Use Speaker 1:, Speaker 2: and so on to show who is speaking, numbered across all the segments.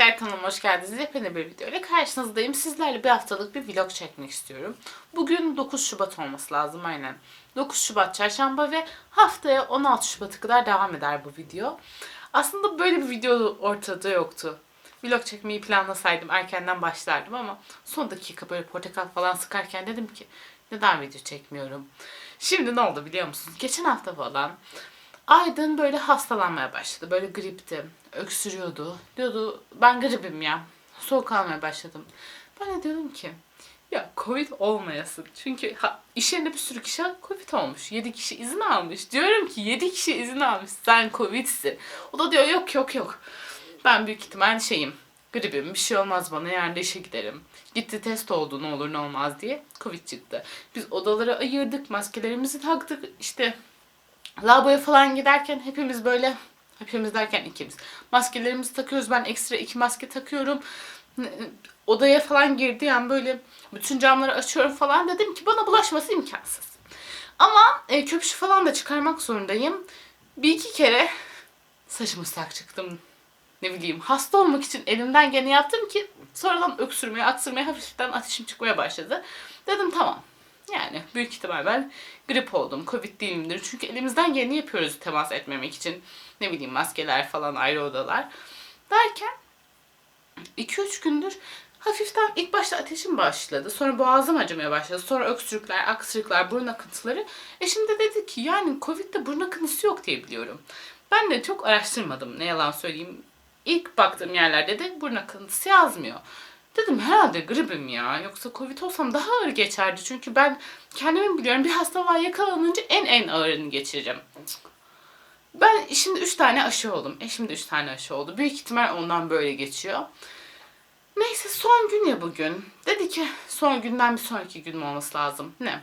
Speaker 1: arkadaşlar kanalıma hoş geldiniz. Yepyeni bir video ile karşınızdayım. Sizlerle bir haftalık bir vlog çekmek istiyorum. Bugün 9 Şubat olması lazım aynen. 9 Şubat çarşamba ve haftaya 16 Şubat'a kadar devam eder bu video. Aslında böyle bir video ortada yoktu. Vlog çekmeyi planlasaydım erkenden başlardım ama son dakika böyle portakal falan sıkarken dedim ki neden video çekmiyorum? Şimdi ne oldu biliyor musunuz? Geçen hafta falan Aydın böyle hastalanmaya başladı. Böyle gripti. Öksürüyordu. Diyordu ben gripim ya. Soğuk almaya başladım. Ben de diyordum ki ya Covid olmayasın. Çünkü ha, iş yerinde bir sürü kişi Covid olmuş. 7 kişi izin almış. Diyorum ki 7 kişi izin almış. Sen Covid'sin. O da diyor yok yok yok. Ben büyük ihtimal şeyim. Gripim bir şey olmaz bana yarın da işe giderim. Gitti test oldu ne olur ne olmaz diye. Covid çıktı. Biz odalara ayırdık. Maskelerimizi taktık. İşte Lavaboya falan giderken hepimiz böyle hepimiz derken ikimiz maskelerimizi takıyoruz. Ben ekstra iki maske takıyorum. Odaya falan girdi yani böyle bütün camları açıyorum falan dedim ki bana bulaşması imkansız. Ama e, köpüşü falan da çıkarmak zorundayım. Bir iki kere saçımı ıslak çıktım. Ne bileyim hasta olmak için elimden gene yaptım ki sonradan öksürmeye, aksırmaya hafiften ateşim çıkmaya başladı. Dedim tamam yani büyük ihtimal ben grip oldum, covid değilimdir. Çünkü elimizden geleni yapıyoruz temas etmemek için. Ne bileyim maskeler falan ayrı odalar. Derken 2-3 gündür hafiften ilk başta ateşim başladı. Sonra boğazım acımaya başladı. Sonra öksürükler, aksırıklar, burun akıntıları. E şimdi dedi ki yani Covid'de burun akıntısı yok diye biliyorum. Ben de çok araştırmadım ne yalan söyleyeyim. İlk baktığım yerlerde de burun akıntısı yazmıyor. Dedim herhalde gripim ya. Yoksa Covid olsam daha ağır geçerdi. Çünkü ben kendimi biliyorum bir hastalığa yakalanınca en en ağırını geçireceğim. Ben şimdi 3 tane aşı oldum. E şimdi 3 tane aşı oldu. Büyük ihtimal ondan böyle geçiyor. Neyse son gün ya bugün. Dedi ki son günden bir sonraki gün mü olması lazım. Ne?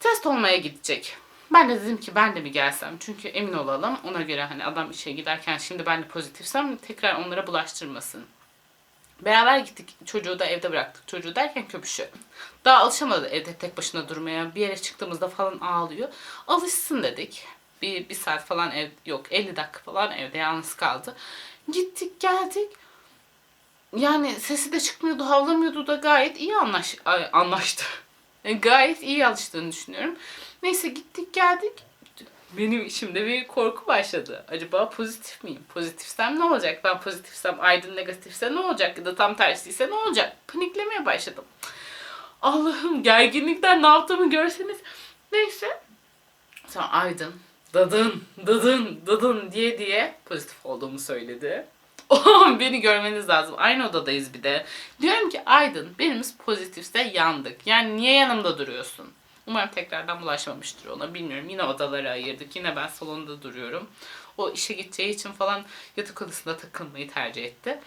Speaker 1: Test olmaya gidecek. Ben de dedim ki ben de mi gelsem? Çünkü emin olalım. Ona göre hani adam işe giderken şimdi ben de pozitifsem tekrar onlara bulaştırmasın. Beraber gittik. Çocuğu da evde bıraktık. Çocuğu derken köpüşü. Daha alışamadı evde tek başına durmaya. Bir yere çıktığımızda falan ağlıyor. Alışsın dedik. Bir, bir saat falan ev yok 50 dakika falan evde yalnız kaldı. Gittik geldik. Yani sesi de çıkmıyordu, havlamıyordu da gayet iyi anlaş anlaştı. Gayet iyi alıştığını düşünüyorum. Neyse gittik geldik. Benim içimde bir korku başladı. Acaba pozitif miyim? Pozitifsem ne olacak? Ben pozitifsem Aydın negatifse ne olacak? Ya da tam tersiyse ne olacak? Paniklemeye başladım. Allah'ım gerginlikten ne yaptığımı görseniz. Neyse. Sonra Aydın dadın, dadın, dadın diye diye pozitif olduğumu söyledi. Beni görmeniz lazım. Aynı odadayız bir de. Diyorum ki Aydın birimiz pozitifse yandık. Yani niye yanımda duruyorsun? Umarım tekrardan bulaşmamıştır ona. Bilmiyorum. Yine odaları ayırdık. Yine ben salonda duruyorum. O işe gideceği için falan yatak odasında takılmayı tercih etti.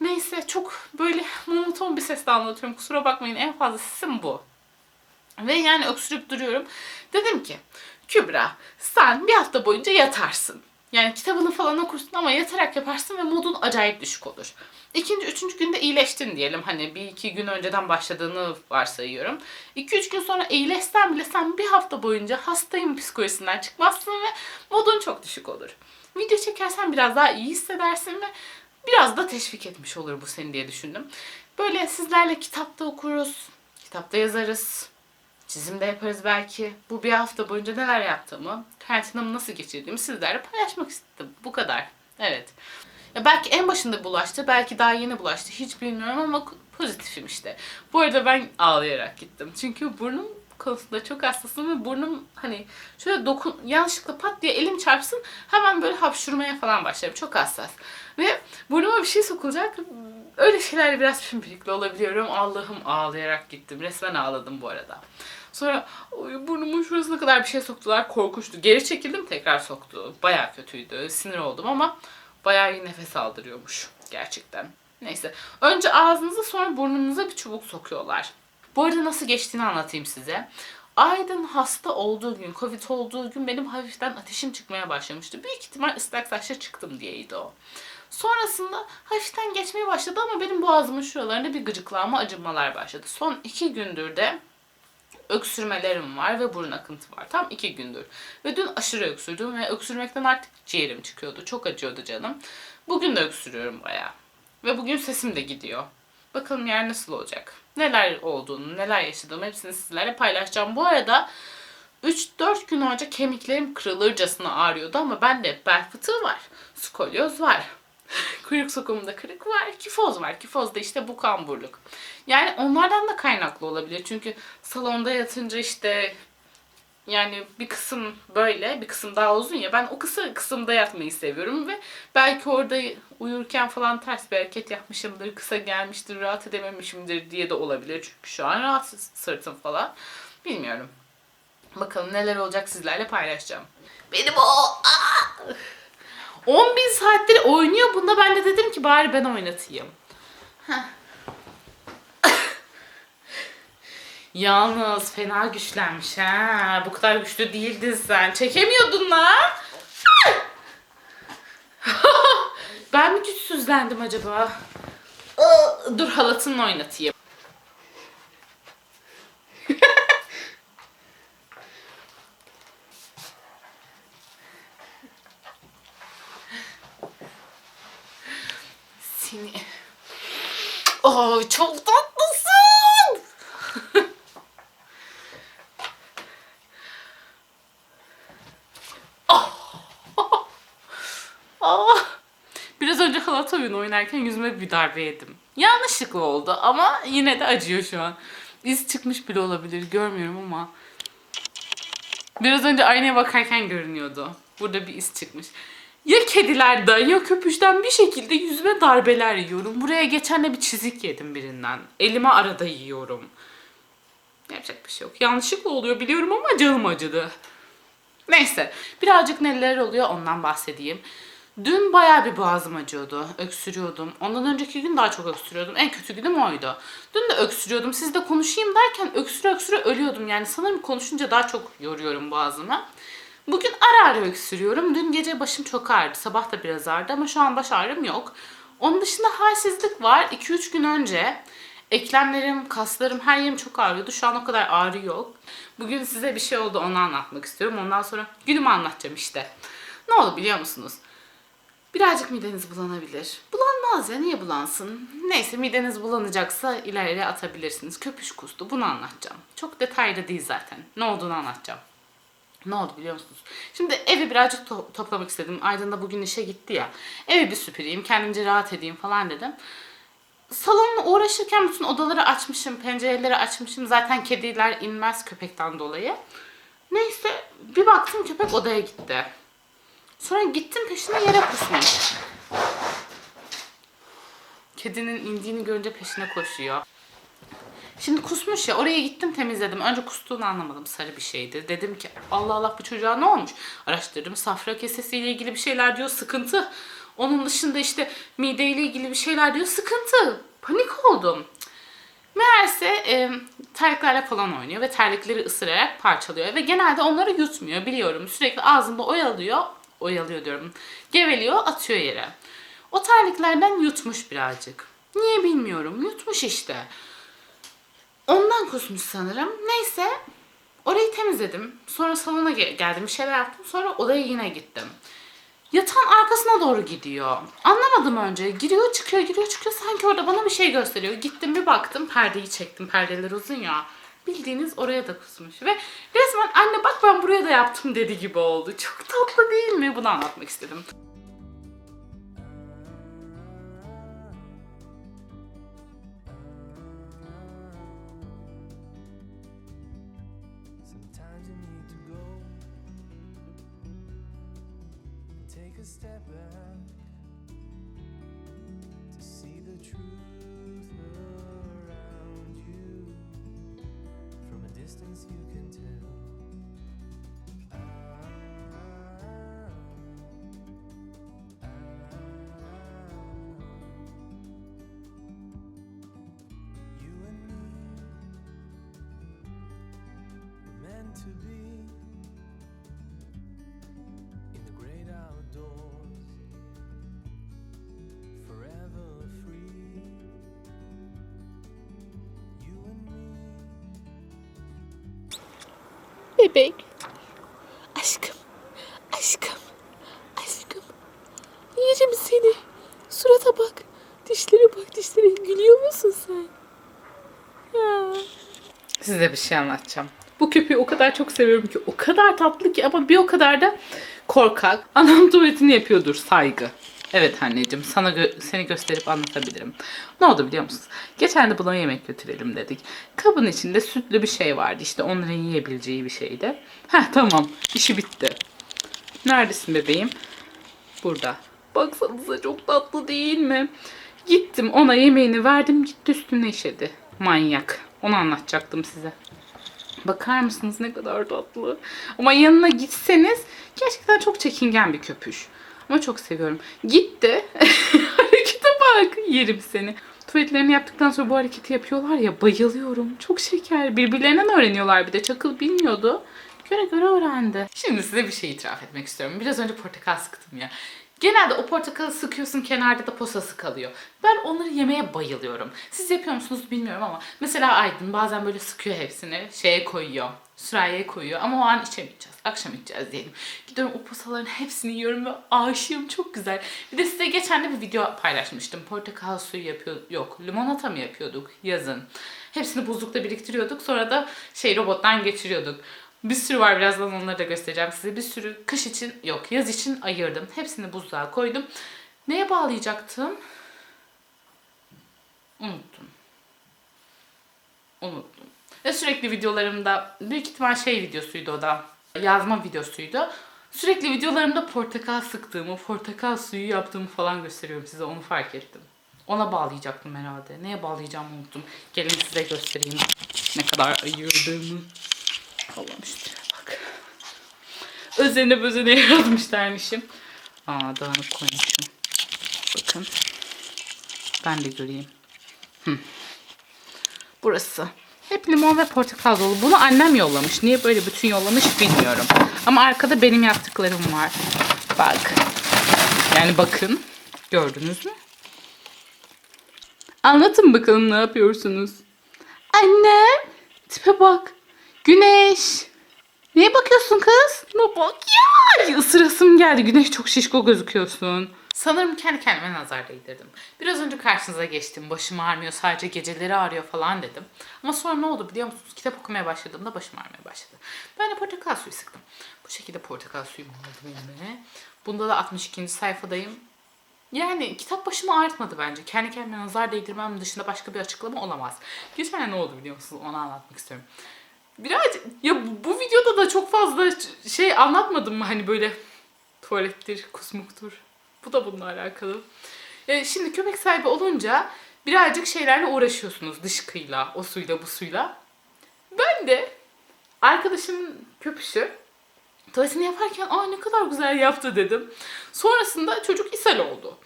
Speaker 1: Neyse çok böyle monoton bir sesle anlatıyorum. Kusura bakmayın en fazla sesim bu. Ve yani öksürüp duruyorum. Dedim ki Kübra sen bir hafta boyunca yatarsın. Yani kitabını falan okursun ama yatarak yaparsın ve modun acayip düşük olur. İkinci, üçüncü günde iyileştin diyelim. Hani bir iki gün önceden başladığını varsayıyorum. İki üç gün sonra iyileşsen bile sen bir hafta boyunca hastayım psikolojisinden çıkmazsın ve modun çok düşük olur. Video çekersen biraz daha iyi hissedersin ve biraz da teşvik etmiş olur bu seni diye düşündüm. Böyle sizlerle kitapta okuruz, kitapta yazarız, çizim de yaparız belki. Bu bir hafta boyunca neler yaptığımı, karantinamı nasıl geçirdiğimi sizlerle paylaşmak istedim. Bu kadar. Evet. Ya belki en başında bulaştı, belki daha yeni bulaştı. Hiç bilmiyorum ama pozitifim işte. Bu arada ben ağlayarak gittim. Çünkü burnum konusunda çok hassasım ve burnum hani şöyle dokun yanlışlıkla pat diye elim çarpsın hemen böyle hapşurmaya falan başlarım. Çok hassas. Ve burnuma bir şey sokulacak. Öyle şeylerle biraz pimpirikli olabiliyorum. Allah'ım ağlayarak gittim. Resmen ağladım bu arada. Sonra burnumun şurasına kadar bir şey soktular. Korkunçtu. Geri çekildim tekrar soktu. Baya kötüydü. Sinir oldum ama bayağı iyi nefes aldırıyormuş gerçekten. Neyse. Önce ağzınıza sonra burnunuza bir çubuk sokuyorlar. Bu arada nasıl geçtiğini anlatayım size. Aydın hasta olduğu gün, Covid olduğu gün benim hafiften ateşim çıkmaya başlamıştı. Büyük ihtimal ıslak saçla çıktım diyeydi o. Sonrasında hafiften geçmeye başladı ama benim boğazımın şuralarında bir gıcıklanma, acımalar başladı. Son iki gündür de öksürmelerim var ve burun akıntı var. Tam iki gündür. Ve dün aşırı öksürdüm ve öksürmekten artık ciğerim çıkıyordu. Çok acıyordu canım. Bugün de öksürüyorum bayağı. Ve bugün sesim de gidiyor. Bakalım yarın nasıl olacak? Neler olduğunu, neler yaşadığımı hepsini sizlerle paylaşacağım. Bu arada 3-4 gün önce kemiklerim kırılırcasına ağrıyordu ama bende bel fıtığı var. Skolyoz var. Kuyruk sokumunda kırık var. Kifoz var. Kifoz da işte bu kamburluk. Yani onlardan da kaynaklı olabilir. Çünkü salonda yatınca işte yani bir kısım böyle, bir kısım daha uzun ya. Ben o kısa kısımda yatmayı seviyorum ve belki orada uyurken falan ters bir hareket yapmışımdır, kısa gelmiştir, rahat edememişimdir diye de olabilir. Çünkü şu an rahatsız sırtım falan. Bilmiyorum. Bakalım neler olacak sizlerle paylaşacağım. Benim o... Aa! 10 bin saattir oynuyor. Bunda ben de dedim ki bari ben oynatayım. Yalnız fena güçlenmiş ha. Bu kadar güçlü değildin sen. Çekemiyordun lan. ben mi güçsüzlendim acaba? Dur halatınla oynatayım. Seni... Oh, çok tatlısın. Aa, biraz önce halat oyunu oynarken yüzüme bir darbe yedim. Yanlışlıkla oldu ama yine de acıyor şu an. İz çıkmış bile olabilir görmüyorum ama. Biraz önce aynaya bakarken görünüyordu. Burada bir iz çıkmış. Ya kedilerden ya köpüşten bir şekilde yüzüme darbeler yiyorum. Buraya geçen de bir çizik yedim birinden. Elime arada yiyorum. Yapacak bir şey yok. Yanlışlıkla oluyor biliyorum ama canım acıdı. Neyse birazcık neler oluyor ondan bahsedeyim. Dün bayağı bir boğazım acıyordu. Öksürüyordum. Ondan önceki gün daha çok öksürüyordum. En kötü günüm oydu. Dün de öksürüyordum. Sizde konuşayım derken öksüre öksüre ölüyordum. Yani sanırım konuşunca daha çok yoruyorum boğazımı. Bugün ara ara öksürüyorum. Dün gece başım çok ağrıdı. Sabah da biraz ağrıdı ama şu an baş ağrım yok. Onun dışında halsizlik var. 2-3 gün önce eklemlerim, kaslarım, her yerim çok ağrıyordu. Şu an o kadar ağrı yok. Bugün size bir şey oldu onu anlatmak istiyorum. Ondan sonra günümü anlatacağım işte. Ne oldu biliyor musunuz? Birazcık mideniz bulanabilir. Bulanmaz ya niye bulansın? Neyse mideniz bulanacaksa ileri atabilirsiniz. Köpüş kustu bunu anlatacağım. Çok detaylı değil zaten. Ne olduğunu anlatacağım. Ne oldu biliyor musunuz? Şimdi evi birazcık to- toplamak istedim. Aydın da bugün işe gitti ya. Evi bir süpüreyim, kendimce rahat edeyim falan dedim. Salonla uğraşırken bütün odaları açmışım, pencereleri açmışım. Zaten kediler inmez köpekten dolayı. Neyse bir baktım köpek odaya gitti. Sonra gittim peşine yere kusmuş. Kedinin indiğini görünce peşine koşuyor. Şimdi kusmuş ya oraya gittim temizledim. Önce kustuğunu anlamadım sarı bir şeydi. Dedim ki Allah Allah bu çocuğa ne olmuş? Araştırdım safra kesesiyle ilgili bir şeyler diyor sıkıntı. Onun dışında işte mideyle ilgili bir şeyler diyor sıkıntı. Panik oldum. Meğerse e, terliklerle falan oynuyor ve terlikleri ısırarak parçalıyor ve genelde onları yutmuyor biliyorum. Sürekli ağzında oyalıyor, oyalıyor diyorum. Geveliyor, atıyor yere. O terliklerden yutmuş birazcık. Niye bilmiyorum. Yutmuş işte. Ondan kusmuş sanırım. Neyse orayı temizledim. Sonra salona ge- geldim bir şeyler yaptım. Sonra odaya yine gittim. Yatağın arkasına doğru gidiyor. Anlamadım önce. Giriyor çıkıyor giriyor çıkıyor. Sanki orada bana bir şey gösteriyor. Gittim bir baktım. Perdeyi çektim. Perdeler uzun ya. Bildiğiniz oraya da kusmuş. Ve resmen anne bak ben buraya da yaptım dedi gibi oldu. Çok tatlı değil mi? Bunu anlatmak istedim.
Speaker 2: take a step back to see the truth around you. From a distance, you can tell. Ah, ah, ah, you and me, meant to be
Speaker 1: Bebek. Aşkım. Aşkım. Aşkım. Yerim seni. Surata bak. Dişlere bak dişlere. Gülüyor musun sen? Ya. Size bir şey anlatacağım. Bu köpeği o kadar çok seviyorum ki. O kadar tatlı ki ama bir o kadar da korkak. Anam tuvaletini yapıyordur saygı. Evet anneciğim sana gö- seni gösterip anlatabilirim. Ne oldu biliyor musunuz? Geçen de buna yemek götürelim dedik. Kabın içinde sütlü bir şey vardı. İşte onların yiyebileceği bir şeydi. Heh tamam işi bitti. Neredesin bebeğim? Burada. Baksanıza çok tatlı değil mi? Gittim ona yemeğini verdim gitti üstüne işedi. Manyak. Onu anlatacaktım size. Bakar mısınız ne kadar tatlı. Ama yanına gitseniz gerçekten çok çekingen bir köpüş. Ama çok seviyorum. Gitti. Harekete bak. Yerim seni. Tuvaletlerini yaptıktan sonra bu hareketi yapıyorlar ya bayılıyorum. Çok şeker. Birbirlerinden öğreniyorlar bir de. Çakıl bilmiyordu. Göre göre öğrendi. Şimdi size bir şey itiraf etmek istiyorum. Biraz önce portakal sıktım ya. Genelde o portakalı sıkıyorsun kenarda da posası kalıyor. Ben onları yemeye bayılıyorum. Siz yapıyor musunuz bilmiyorum ama mesela Aydın bazen böyle sıkıyor hepsini şeye koyuyor. Sürahiye koyuyor ama o an içemeyeceğiz. Akşam içeceğiz diyelim. Gidiyorum o posaların hepsini yiyorum ve aşığım çok güzel. Bir de size geçen de bir video paylaşmıştım. Portakal suyu yapıyor yok limonata mı yapıyorduk yazın. Hepsini buzlukta biriktiriyorduk. Sonra da şey robottan geçiriyorduk. Bir sürü var birazdan onları da göstereceğim size. Bir sürü kış için yok yaz için ayırdım. Hepsini buzluğa koydum. Neye bağlayacaktım? Unuttum. Unuttum. Ve sürekli videolarımda büyük ihtimal şey videosuydu o da. Yazma videosuydu. Sürekli videolarımda portakal sıktığımı, portakal suyu yaptığımı falan gösteriyorum size. Onu fark ettim. Ona bağlayacaktım herhalde. Neye bağlayacağımı unuttum. Gelin size göstereyim ne kadar ayırdığımı. Allah'ım üstüne bak. Özene bözene yaratmışlarmışım. Aa dağınık koymuşum. Bakın. Ben de göreyim. Hı. Burası. Hep limon ve portakal dolu. Bunu annem yollamış. Niye böyle bütün yollamış bilmiyorum. Ama arkada benim yaptıklarım var. Bak. Yani bakın. Gördünüz mü? Anlatın bakalım ne yapıyorsunuz? Annem. Tipe bak. Güneş. Neye bakıyorsun kız? Ne bak ya. Isırasım geldi. Güneş çok şişko gözüküyorsun. Sanırım kendi kendime nazar değdirdim. Biraz önce karşınıza geçtim. Başım ağrımıyor sadece geceleri ağrıyor falan dedim. Ama sonra ne oldu biliyor musunuz? Kitap okumaya başladığımda başım ağrımaya başladı. Ben de portakal suyu sıktım. Bu şekilde portakal suyumu aldım elime. Bunda da 62. sayfadayım. Yani kitap başımı ağrıtmadı bence. Kendi kendime nazar değdirmem dışında başka bir açıklama olamaz. Geçen ne oldu biliyor musunuz? Onu anlatmak istiyorum. Birazcık ya bu, videoda da çok fazla şey anlatmadım mı hani böyle tuvalettir, kusmuktur. Bu da bununla alakalı. Ya şimdi köpek sahibi olunca birazcık şeylerle uğraşıyorsunuz. Dışkıyla, o suyla, bu suyla. Ben de arkadaşımın köpüşü tuvaletini yaparken aa ne kadar güzel yaptı dedim. Sonrasında çocuk ishal oldu.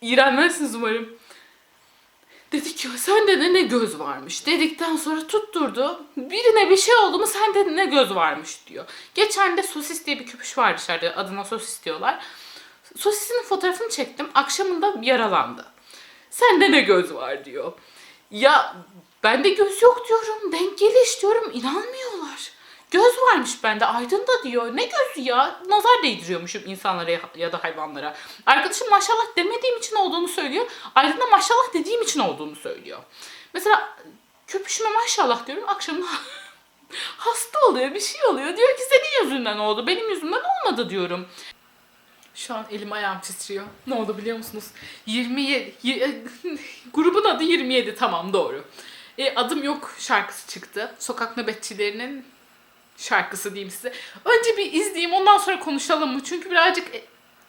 Speaker 1: İğrenmezsiniz umarım. Dedi ki sende de ne göz varmış dedikten sonra tutturdu. Birine bir şey oldu mu sende de ne göz varmış diyor. Geçen de sosis diye bir köpüş var dışarıda adına sosis diyorlar. Sosisinin fotoğrafını çektim. Akşamında yaralandı. Sende ne göz var diyor. Ya bende göz yok diyorum. Denk geliş diyorum. İnanmıyorlar. Göz varmış bende. Aydın da diyor. Ne gözü ya? Nazar değdiriyormuşum insanlara ya da hayvanlara. Arkadaşım maşallah demediğim için olduğunu söylüyor. Aydın da maşallah dediğim için olduğunu söylüyor. Mesela köpüşüme maşallah diyorum. Akşam hasta oluyor. Bir şey oluyor. Diyor ki senin yüzünden oldu. Benim yüzümden olmadı diyorum. Şu an elim ayağım titriyor. Ne oldu biliyor musunuz? 27 y- grubun adı 27 tamam doğru. E, adım yok şarkısı çıktı. Sokak nöbetçilerinin şarkısı diyeyim size. Önce bir izleyeyim ondan sonra konuşalım mı? Çünkü birazcık e,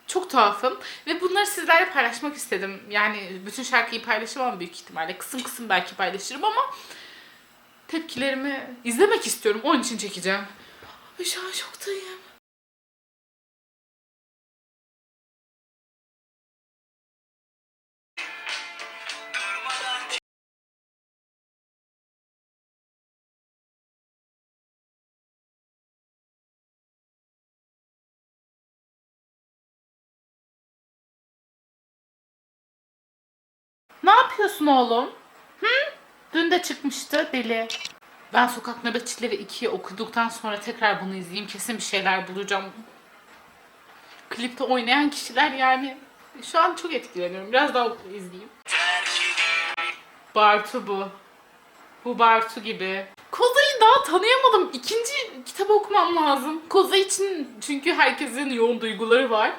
Speaker 1: çok tuhafım ve bunları sizlerle paylaşmak istedim. Yani bütün şarkıyı paylaşamam büyük ihtimalle. Kısım kısım belki paylaşırım ama tepkilerimi izlemek istiyorum. Onun için çekeceğim. Ay şu an şoktayım. Yapıyorsun oğlum? Hı? Dün de çıkmıştı deli. Ben sokak nöbetçileri 2'yi okuduktan sonra tekrar bunu izleyeyim. Kesin bir şeyler bulacağım. Klipte oynayan kişiler yani şu an çok etkileniyorum. Biraz daha izleyeyim. Bartu bu. Bu Bartu gibi. Koza'yı daha tanıyamadım. İkinci kitabı okumam lazım. Koza için çünkü herkesin yoğun duyguları var.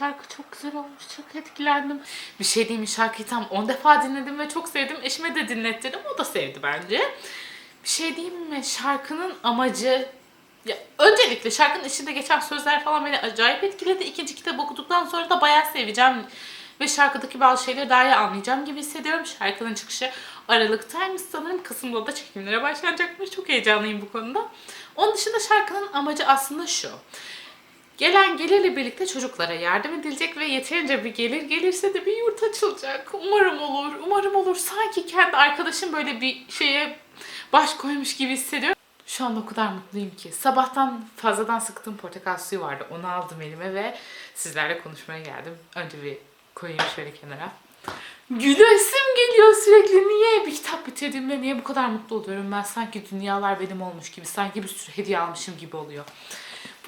Speaker 1: Şarkı çok güzel olmuş. Çok etkilendim. Bir şey diyeyim? Şarkıyı tam 10 defa dinledim ve çok sevdim. Eşime de dinlettirdim. O da sevdi bence. Bir şey diyeyim mi? Şarkının amacı... Ya, öncelikle şarkının içinde geçen sözler falan beni acayip etkiledi. İkinci kitabı okuduktan sonra da bayağı seveceğim. Ve şarkıdaki bazı şeyleri daha iyi anlayacağım gibi hissediyorum. Şarkının çıkışı Aralık'taymış sanırım. Kasım'da da çekimlere başlanacakmış. Çok heyecanlıyım bu konuda. Onun dışında şarkının amacı aslında şu. Gelen gelirle birlikte çocuklara yardım edilecek ve yeterince bir gelir gelirse de bir yurt açılacak. Umarım olur, umarım olur. Sanki kendi arkadaşım böyle bir şeye baş koymuş gibi hissediyorum. Şu anda o kadar mutluyum ki. Sabahtan fazladan sıktığım portakal suyu vardı. Onu aldım elime ve sizlerle konuşmaya geldim. Önce bir koyayım şöyle kenara. Gülesim geliyor sürekli. Niye bir kitap bitirdiğimde niye bu kadar mutlu oluyorum ben? Sanki dünyalar benim olmuş gibi, sanki bir sürü hediye almışım gibi oluyor.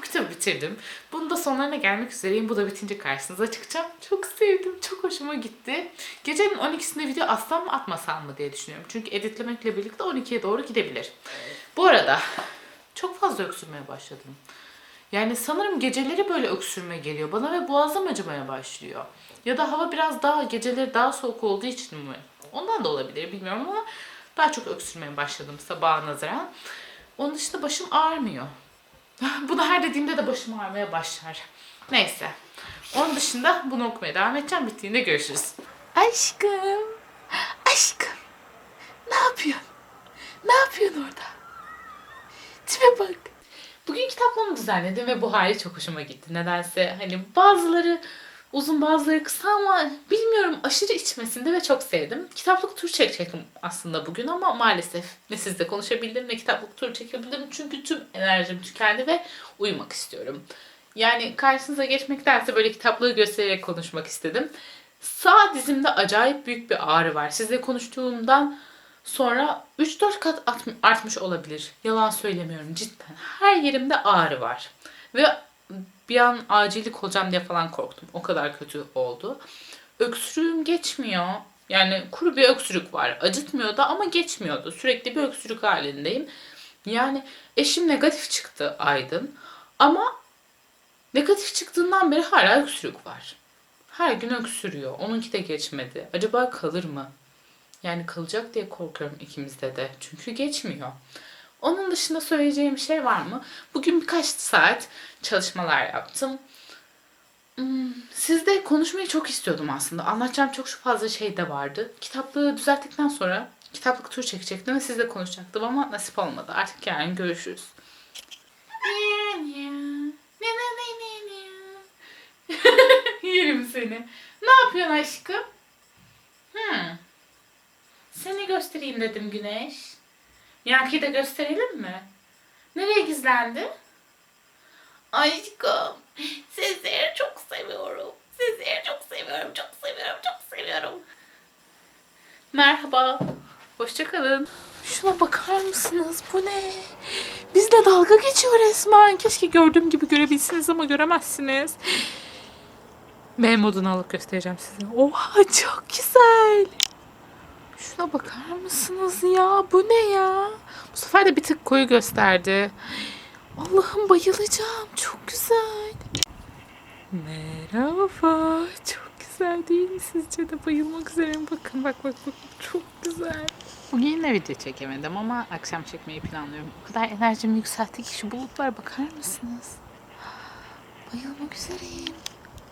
Speaker 1: Bu kitabı bitirdim. Bunun da sonlarına gelmek üzereyim. Bu da bitince karşınıza çıkacağım. Çok sevdim. Çok hoşuma gitti. Gecenin 12'sinde video atsam mı atmasam mı diye düşünüyorum. Çünkü editlemekle birlikte 12'ye doğru gidebilir. Bu arada çok fazla öksürmeye başladım. Yani sanırım geceleri böyle öksürme geliyor bana ve boğazım acımaya başlıyor. Ya da hava biraz daha geceleri daha soğuk olduğu için mi? Ondan da olabilir bilmiyorum ama daha çok öksürmeye başladım sabaha nazaran. Onun dışında başım ağrımıyor. Bunu her dediğimde de başım ağrımaya başlar. Neyse. Onun dışında bunu okumaya devam edeceğim. Bittiğinde görüşürüz. Aşkım. Aşkım. Ne yapıyorsun? Ne yapıyorsun orada? Tipe bak. Bugün kitaplığımı düzenledim ve bu hali çok hoşuma gitti. Nedense hani bazıları uzun bazıları kısa ama bilmiyorum aşırı içmesinde ve çok sevdim. Kitaplık tur çekecektim aslında bugün ama maalesef ne sizle konuşabildim ne kitaplık tur çekebildim. Çünkü tüm enerjim tükendi ve uyumak istiyorum. Yani karşınıza geçmektense böyle kitaplığı göstererek konuşmak istedim. Sağ dizimde acayip büyük bir ağrı var. Sizle konuştuğumdan sonra 3-4 kat at- artmış olabilir. Yalan söylemiyorum cidden. Her yerimde ağrı var. Ve bir an acillik olacağım diye falan korktum. O kadar kötü oldu. Öksürüğüm geçmiyor. Yani kuru bir öksürük var. Acıtmıyordu ama geçmiyordu. Sürekli bir öksürük halindeyim. Yani eşim negatif çıktı Aydın. Ama negatif çıktığından beri hala öksürük var. Her gün öksürüyor. Onunki de geçmedi. Acaba kalır mı? Yani kalacak diye korkuyorum ikimizde de. Çünkü geçmiyor. Onun dışında söyleyeceğim bir şey var mı? Bugün birkaç saat çalışmalar yaptım. Hmm, Sizde konuşmayı çok istiyordum aslında. Anlatacağım çok fazla şey de vardı. Kitaplığı düzelttikten sonra kitaplık tur çekecektim ve sizle konuşacaktım ama nasip olmadı. Artık yarın görüşürüz. Yerim seni. Ne yapıyorsun aşkım? Hmm. Seni göstereyim dedim Güneş. Yankı'yı da gösterelim mi? Nereye gizlendi? Aşkım, sizleri çok seviyorum. Sizleri çok seviyorum, çok seviyorum, çok seviyorum. Merhaba, hoşçakalın. Şuna bakar mısınız? Bu ne? Bizle dalga geçiyor resmen. Keşke gördüğüm gibi görebilsiniz ama göremezsiniz. M modunu alıp göstereceğim size. Oha çok güzel. Şuna bakar mısınız ya? Bu ne ya? Bu sefer de bir tık koyu gösterdi. Allah'ım bayılacağım. Çok güzel. Merhaba. Çok güzel değil mi sizce de? Bayılmak üzereyim. Bakın bak bak bak. Çok güzel. Bugün yine video çekemedim ama akşam çekmeyi planlıyorum. O kadar enerjimi yükseltti ki şu bulutlara bakar mısınız? Bayılmak üzereyim.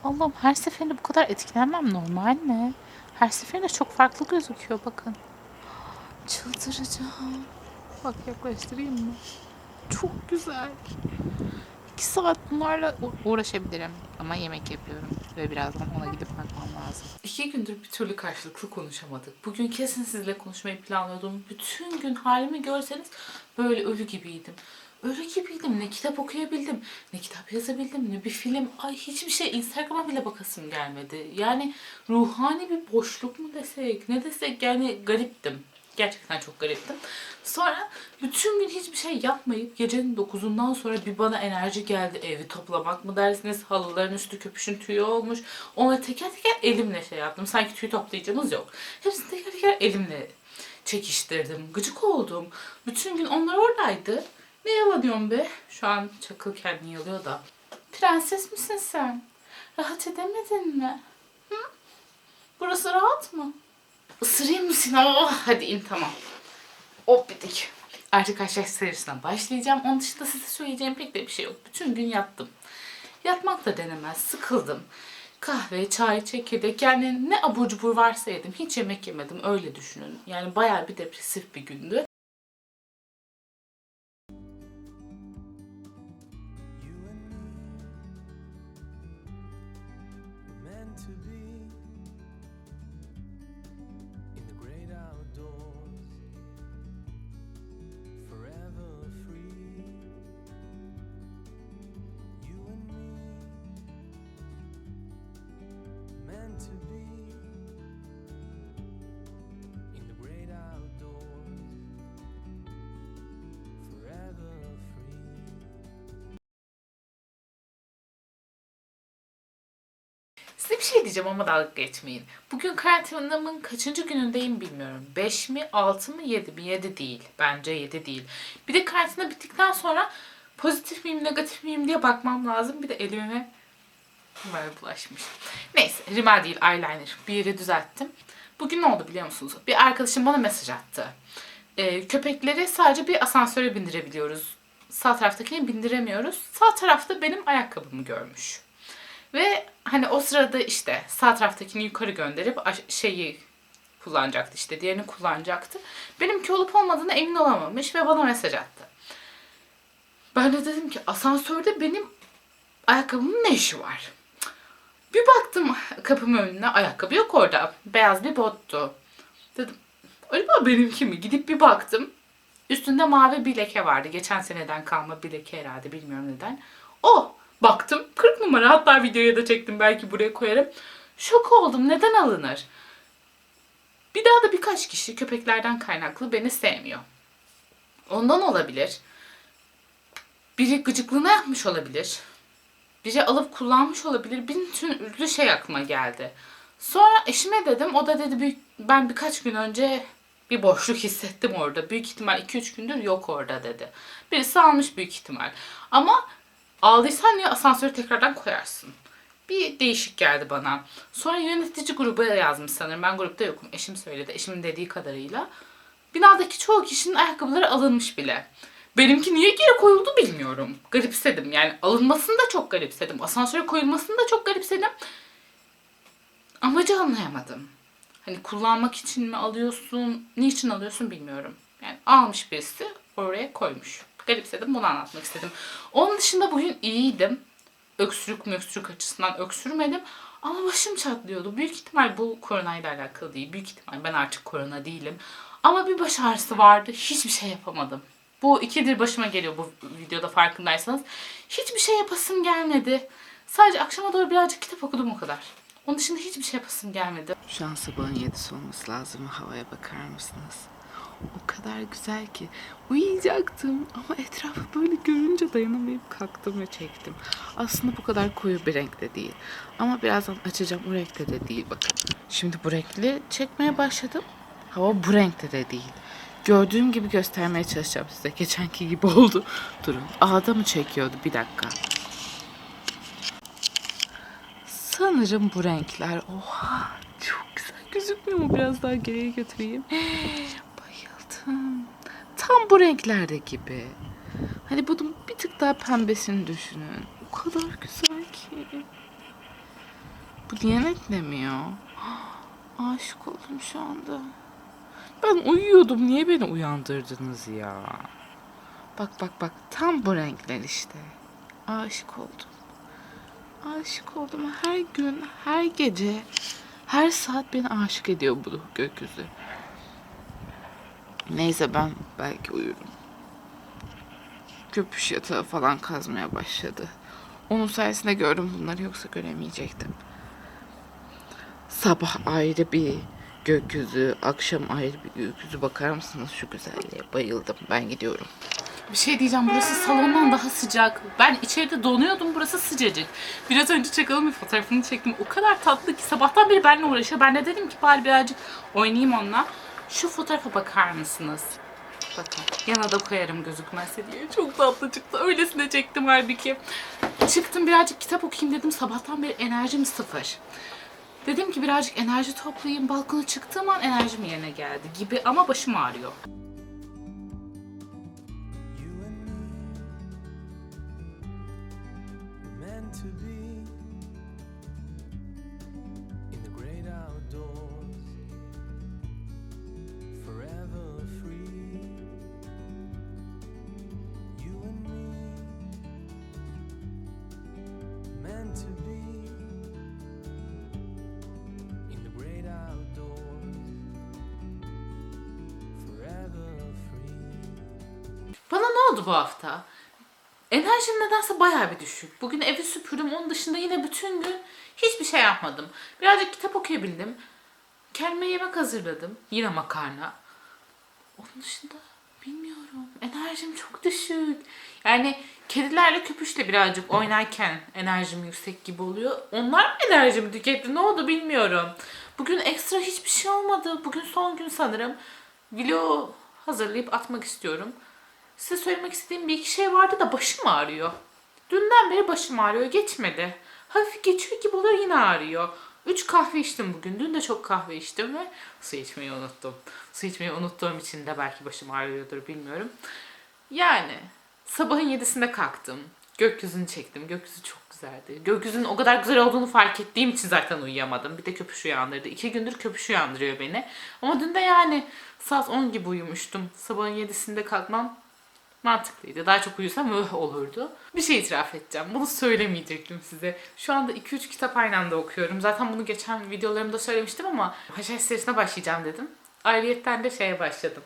Speaker 1: Allah'ım her seferinde bu kadar etkilenmem normal mi? Her seferinde çok farklı gözüküyor bakın. Çıldıracağım. Bak yaklaştırayım mı? Çok güzel. iki saat bunlarla uğraşabilirim. Ama yemek yapıyorum ve birazdan ona gidip bakmam lazım. İki gündür bir türlü karşılıklı konuşamadık. Bugün kesin sizle konuşmayı planlıyordum. Bütün gün halimi görseniz böyle ölü gibiydim. Ölü gibiydim. Ne kitap okuyabildim, ne kitap yazabildim, ne bir film. Ay hiçbir şey Instagram'a bile bakasım gelmedi. Yani ruhani bir boşluk mu desek, ne desek yani gariptim. Gerçekten çok gariptim. Sonra bütün gün hiçbir şey yapmayıp gecenin 9'undan sonra bir bana enerji geldi. Evi toplamak mı dersiniz? Halıların üstü köpüşün tüyü olmuş. Onları teker teker elimle şey yaptım. Sanki tüy toplayıcımız yok. Hepsini teker teker elimle çekiştirdim. Gıcık oldum. Bütün gün onlar oradaydı. Ne yalanıyorum be? Şu an çakıl kendini yalıyor da. Prenses misin sen? Rahat edemedin mi? Hı? Burası rahat mı? Isırayım mı seni? Oh, hadi in tamam. Hop bitik. Artık aşağı serisine başlayacağım. Onun dışında size söyleyeceğim pek de bir şey yok. Bütün gün yattım. Yatmak da denemez. Sıkıldım. Kahve, çay, çekirdek yani ne abur cubur varsa yedim. Hiç yemek yemedim öyle düşünün. Yani bayağı bir depresif bir gündü.
Speaker 2: To be
Speaker 1: Size bir şey diyeceğim ama dalga geçmeyin. Bugün karantinamın kaçıncı günündeyim bilmiyorum. 5 mi, 6 mı, 7 mi? 7 değil. Bence 7 değil. Bir de karantina bittikten sonra pozitif miyim, negatif miyim diye bakmam lazım. Bir de elime böyle bulaşmış. Neyse, rimel değil, eyeliner. Bir yeri düzelttim. Bugün ne oldu biliyor musunuz? Bir arkadaşım bana mesaj attı. Ee, köpekleri sadece bir asansöre bindirebiliyoruz. Sağ taraftakini bindiremiyoruz. Sağ tarafta benim ayakkabımı görmüş. Ve hani o sırada işte sağ taraftakini yukarı gönderip şeyi kullanacaktı işte diğerini kullanacaktı. Benimki olup olmadığına emin olamamış ve bana mesaj attı. Ben de dedim ki asansörde benim ayakkabımın ne işi var? Bir baktım kapımın önüne ayakkabı yok orada. Beyaz bir bottu. Dedim acaba benimki mi? Gidip bir baktım. Üstünde mavi bir leke vardı. Geçen seneden kalma bir leke herhalde bilmiyorum neden. O baktım 40 numara hatta videoya da çektim belki buraya koyarım. Şok oldum neden alınır? Bir daha da birkaç kişi köpeklerden kaynaklı beni sevmiyor. Ondan olabilir. Biri gıcıklığına yapmış olabilir. Biri alıp kullanmış olabilir. Bir türlü şey aklıma geldi. Sonra eşime dedim. O da dedi "Büyük- ben birkaç gün önce bir boşluk hissettim orada. Büyük ihtimal 2-3 gündür yok orada dedi. Birisi almış büyük ihtimal. Ama aldıysan niye asansörü tekrardan koyarsın? Bir değişik geldi bana. Sonra yönetici gruba yazmış sanırım. Ben grupta yokum. Eşim söyledi. Eşimin dediği kadarıyla. Binadaki çoğu kişinin ayakkabıları alınmış bile. Benimki niye geri koyuldu bilmiyorum. Garipsedim. Yani alınmasını da çok garipsedim. Asansöre koyulmasını da çok garipsedim. Amacı anlayamadım. Hani kullanmak için mi alıyorsun, niçin alıyorsun bilmiyorum. Yani almış birisi oraya koymuş. Garipsedim bunu anlatmak istedim. Onun dışında bugün iyiydim. Öksürük möksürük açısından öksürmedim. Ama başım çatlıyordu. Büyük ihtimal bu koronayla alakalı değil. Büyük ihtimal ben artık korona değilim. Ama bir baş ağrısı vardı. Hiçbir şey yapamadım. Bu ikidir başıma geliyor bu videoda farkındaysanız. Hiçbir şey yapasım gelmedi. Sadece akşama doğru birazcık kitap okudum o kadar. Onun dışında hiçbir şey yapasım gelmedi.
Speaker 3: Şu an sabahın yedisi olması lazım. Havaya bakar mısınız? O kadar güzel ki. Uyuyacaktım ama etrafı böyle görünce dayanamayıp kalktım ve çektim. Aslında bu kadar koyu bir renkte değil. Ama birazdan açacağım o renkte de değil bakın. Şimdi bu renkli çekmeye başladım. Hava bu renkte de değil. Gördüğüm gibi göstermeye çalışacağım size. Geçenki gibi oldu. Durun. Ağda mı çekiyordu? Bir dakika. Sanırım bu renkler. Oha çok güzel gözükmüyor mu? Biraz daha geriye götüreyim. Tam bu renklerde gibi. Hani bunun bir tık daha pembesini düşünün. O kadar güzel ki. Bu niye netlemiyor? Aşık oldum şu anda. Ben uyuyordum. Niye beni uyandırdınız ya? Bak bak bak. Tam bu renkler işte. aşık oldum. Aşık oldum. Her gün, her gece, her saat beni aşık ediyor bu gökyüzü. Neyse ben belki uyurum. Köpüş yatağı falan kazmaya başladı. Onun sayesinde gördüm bunları yoksa göremeyecektim. Sabah ayrı bir gökyüzü, akşam ayrı bir gökyüzü. Bakar mısınız şu güzelliğe? Bayıldım. Ben gidiyorum.
Speaker 1: Bir şey diyeceğim burası salondan daha sıcak. Ben içeride donuyordum burası sıcacık. Biraz önce çakalın bir fotoğrafını çektim. O kadar tatlı ki sabahtan beri benimle uğraşıyor. Ben de dedim ki bari birazcık oynayayım onunla. Şu fotoğrafa bakar mısınız? Bakın yana da koyarım gözükmezse diye. Çok tatlı çıktı. Öylesine çektim halbuki. Çıktım birazcık kitap okuyayım dedim. Sabahtan beri enerjim sıfır. Dedim ki birazcık enerji toplayayım. Balkona çıktığım an enerjim yerine geldi gibi ama başım ağrıyor. Düşük. Bugün evi süpürdüm. Onun dışında yine bütün gün hiçbir şey yapmadım. Birazcık kitap okuyabildim. Kendime yemek hazırladım. Yine makarna. Onun dışında bilmiyorum. Enerjim çok düşük. Yani kedilerle köpüşle birazcık oynarken enerjim yüksek gibi oluyor. Onlar mı enerjimi tüketti? Ne oldu bilmiyorum. Bugün ekstra hiçbir şey olmadı. Bugün son gün sanırım. Video hazırlayıp atmak istiyorum. Size söylemek istediğim bir iki şey vardı da başım ağrıyor. Dünden beri başım ağrıyor. Geçmedi. Hafif geçiyor gibi oluyor yine ağrıyor. Üç kahve içtim bugün. Dün de çok kahve içtim ve su içmeyi unuttum. Su içmeyi unuttuğum için de belki başım ağrıyordur bilmiyorum. Yani sabahın yedisinde kalktım. Gökyüzünü çektim. Gökyüzü çok güzeldi. Gökyüzünün o kadar güzel olduğunu fark ettiğim için zaten uyuyamadım. Bir de köpüş uyandırdı. İki gündür köpüş uyandırıyor beni. Ama dün de yani saat 10 gibi uyumuştum. Sabahın yedisinde kalkmam mantıklıydı. Daha çok uyusam öh olurdu. Bir şey itiraf edeceğim. Bunu söylemeyecektim size. Şu anda 2-3 kitap aynı anda okuyorum. Zaten bunu geçen videolarımda söylemiştim ama Haşhaş serisine başlayacağım dedim. Ayrıyetten de şeye başladım.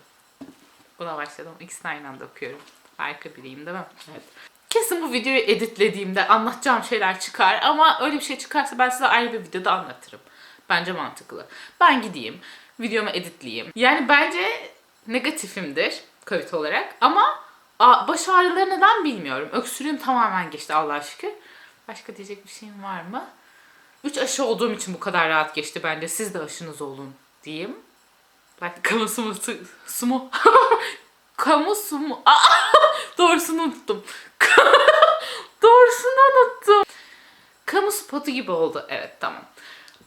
Speaker 1: Buna başladım. İkisini aynı anda okuyorum. Harika biriyim değil mi? Evet. Kesin bu videoyu editlediğimde anlatacağım şeyler çıkar ama öyle bir şey çıkarsa ben size ayrı bir videoda anlatırım. Bence mantıklı. Ben gideyim, videomu editleyeyim. Yani bence negatifimdir Covid olarak ama baş ağrıları neden bilmiyorum. Öksürüğüm tamamen geçti Allah'a şükür. Başka diyecek bir şeyim var mı? 3 aşı olduğum için bu kadar rahat geçti bence. Siz de aşınız olun diyeyim. Belki kamu sumu, sumu, kamu sumu, Aa, doğrusunu unuttum. doğrusunu unuttum. Kamu spotu gibi oldu. Evet tamam.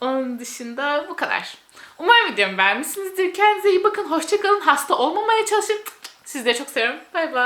Speaker 1: Onun dışında bu kadar. Umarım videomu beğenmişsinizdir. Kendinize iyi bakın. Hoşçakalın. Hasta olmamaya çalışın. Sizleri çok seviyorum. Bay bay.